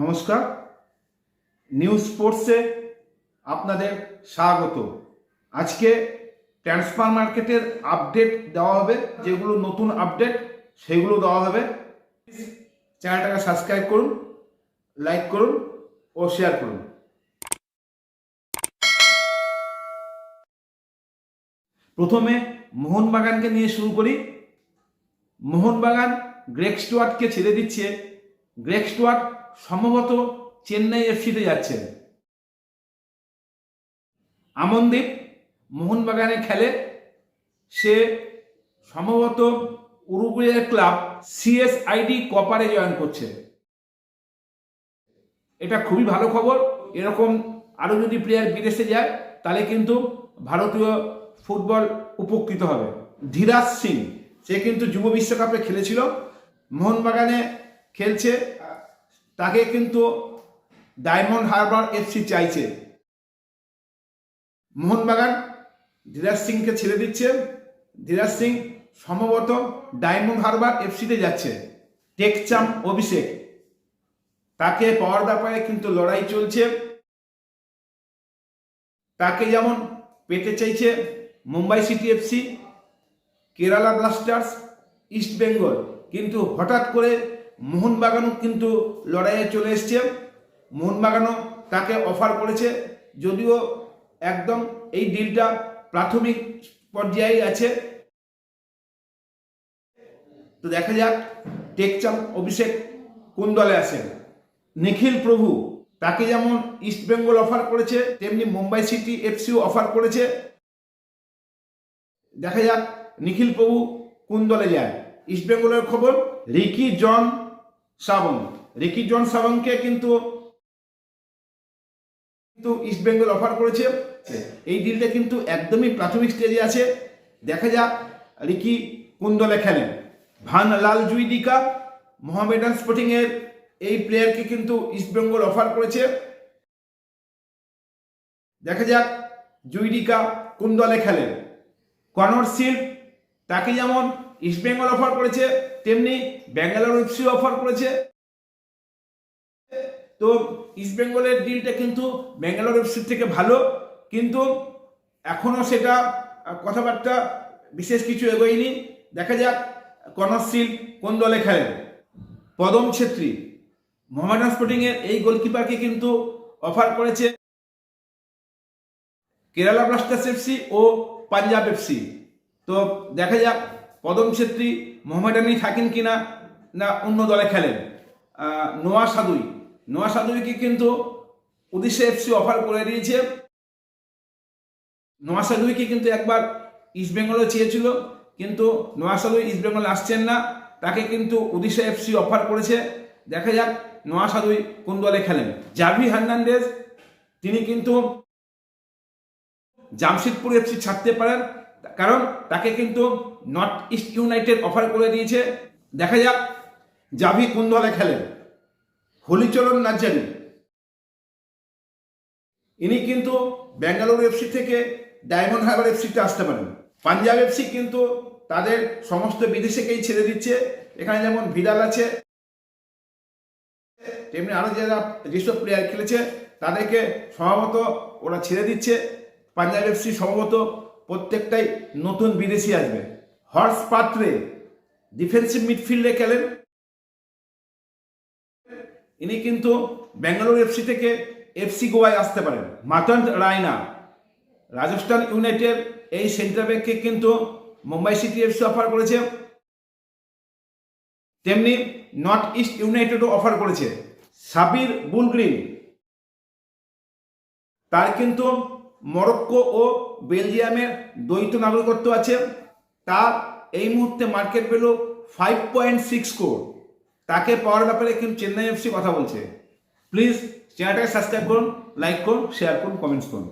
নমস্কার। নিউজ স্পোর্টসে আপনাদের স্বাগত। আজকে ট্রান্সফার মার্কেটের আপডেট দেওয়া হবে, যেগুলো নতুন আপডেট সেগুলো দেওয়া হবে। চ্যানেলটাকে সাবস্ক্রাইব করুন লাইক করুন ও শেয়ার করুন। প্রথমে মোহনবাগানকে নিয়ে শুরু করি। মোহনবাগান গ্রেক স্টুয়ার্টকে ছেড়ে দিচ্ছে। গ্রেক স্টুয়ার্ট সম্ভবত চেন্নাই এফসিতে যাচ্ছেন। আমনদীপ মোহনবাগানে খেলে সে সম্ভবত উরুগুয়ের ক্লাব সিএসআইডি কপারে জয়েন করছে। এটা খুবই ভালো খবর। এরকম আরও যদি প্লেয়ার বিদেশে যায়, তাহলে কিন্তু ভারতীয় ফুটবল উপকৃত হবে। ধীরাজ সিং, সে কিন্তু যুব বিশ্বকাপে খেলেছিল। মোহনবাগানে খেলছে তাকে কিন্তু ডায়মন্ড হারবার এফসি চাইছে। মোহনবাগান ধীরাজ সিংকে ছেড়ে দিচ্ছে। ধীরাজ সিং সম্ভবত ডায়মন্ড হারবার এফসিতে যাচ্ছে। টেকচাম অভিষেক। তাকে পাওয়ার ব্যাপারে কিন্তু লড়াই চলছে। তাকে যেমন পেতে চাইছে Mumbai City FC Kerala Blasters, East Bengal. কিন্তু হঠাৎ করে মোহনবাগানও কিন্তু লড়াইয়ে চলে এসছে। মোহনবাগানও তাকে অফার করেছে। যদিও একদম এই ডিলটা প্রাথমিক পর্যায়ে আছে। তো দেখা যাক, টেকচাম অভিষেক কোন দলে আছেন নিখিল প্রভু, তাকে যেমন ইস্ট বেঙ্গল অফার করেছে, তেমনি মুম্বাই সিটি এফসিও অফার করেছে। দেখা যাক, নিখিল প্রভু কোন দলে যায় ইস্ট বেঙ্গলের খবর, রিকি, জন সাবং। রিকি জন সাবংকে কিন্তু কিন্তু ইস্ট বেঙ্গল অফার করেছে। এই ডিলটা কিন্তু একদমই প্রাথমিক স্টেজে আছে। দেখা যাক রিকি কোন দলে খেলেন। ভান লাল জুইদিকা মোহামেডান স্পোর্টিং এর এই প্লেয়ারকে কিন্তু ইস্ট বেঙ্গল অফার করেছে। দেখা যাক জুইডিকা কোন দলে খেলেন। কনর সিল্ক তাকে যেমন ইস্ট বেঙ্গল অফার করেছে তেমনি ব্যাঙ্গালোর এফসি অফার করেছে। তো ইস্ট বেঙ্গলের ডিলটা কিন্তু ব্যাঙ্গালোর এফসির থেকে ভালো, কিন্তু এখনও সেটা কথাবার্তা বিশেষ কিছু এগোয়নি। দেখা যাক কনর কোন দলে খেলেন পদম ছেত্রী মোহামেডান স্পোর্টিংয়ের এই গোলকিপারকে কিন্তু অফার করেছে কেরালা ব্লাস্টার্স এফসি ও পাঞ্জাব এফসি তো দেখা যাক, পদম ছেত্রী মোহামেডানি থাকেন কিনা না না অন্য দলে খেলেন? নোয়া সাদুই। নোয়া সাদুইকে কিন্তু উড়িষ্যা এফসি অফার করে দিয়েছে। নোয়া সাদুইকে কিন্তু একবার ইস্ট বেঙ্গলও চেয়েছিল, কিন্তু নোয়া সাদুই ইস্ট বেঙ্গল আসছেন না, তাকে কিন্তু উড়িষ্যা এফসি অফার করেছে। দেখা যাক নোয়া সাদুই কোন দলে খেলেন। জাভি হার্নান্ডেজ তিনি কিন্তু জামশেদপুর এফসি ছাড়তে পারেন, কারণ তাকে কিন্তু নর্থ ইস্ট ইউনাইটেড অফার করে দিয়েছে। দেখা যাক, জাভি কোন দলে খেলেন? হলিচরণ নাজ্জারি ইনি কিন্তু ব্যাঙ্গালোর এফসি থেকে ডায়মন্ড হারবার এফসিতে আসতে পারেন। পাঞ্জাব এফসি কিন্তু তাদের সমস্ত বিদেশিকেই ছেড়ে দিচ্ছে। এখানে যেমন ভিডাল আছে, তেমনি আরও যারা যেসব প্লেয়ার খেলেছে, তাদেরকে সম্ভবত ওরা ছেড়ে দিচ্ছে। পাঞ্জাব এফসি সম্ভবত প্রত্যেকটাই নতুন বিদেশি আসবে। হর্স পাত্রে ডিফেন্সিভ মিডফিল্ডে খেলেন। ইনি কিন্তু ব্যাঙ্গালোর এফসি থেকে এফসি গোয়ায় আসতে পারেন। মাতন রায়না, রাজস্থান ইউনাইটেড, এই সেন্টার ব্যাককে কিন্তু মুম্বাই সিটি এফসি অফার করেছে। তেমনি নর্থ ইস্ট ইউনাইটেডও অফার করেছে। সাবির বুলগ্রিন, তার কিন্তু মরক্কো ও বেলজিয়ামের দ্বৈত নাগরিকত্ব আছে। তার এই মুহূর্তে মার্কেট পেল ফাইভ পয়েন্ট সিক্স কোর তাকে পাওয়ার ব্যাপারে কিন্তু চেন্নাই এফসি কথা বলছে। প্লিজ চ্যানেলটাকে সাবস্ক্রাইব করুন লাইক করুন শেয়ার করুন কমেন্টস করুন।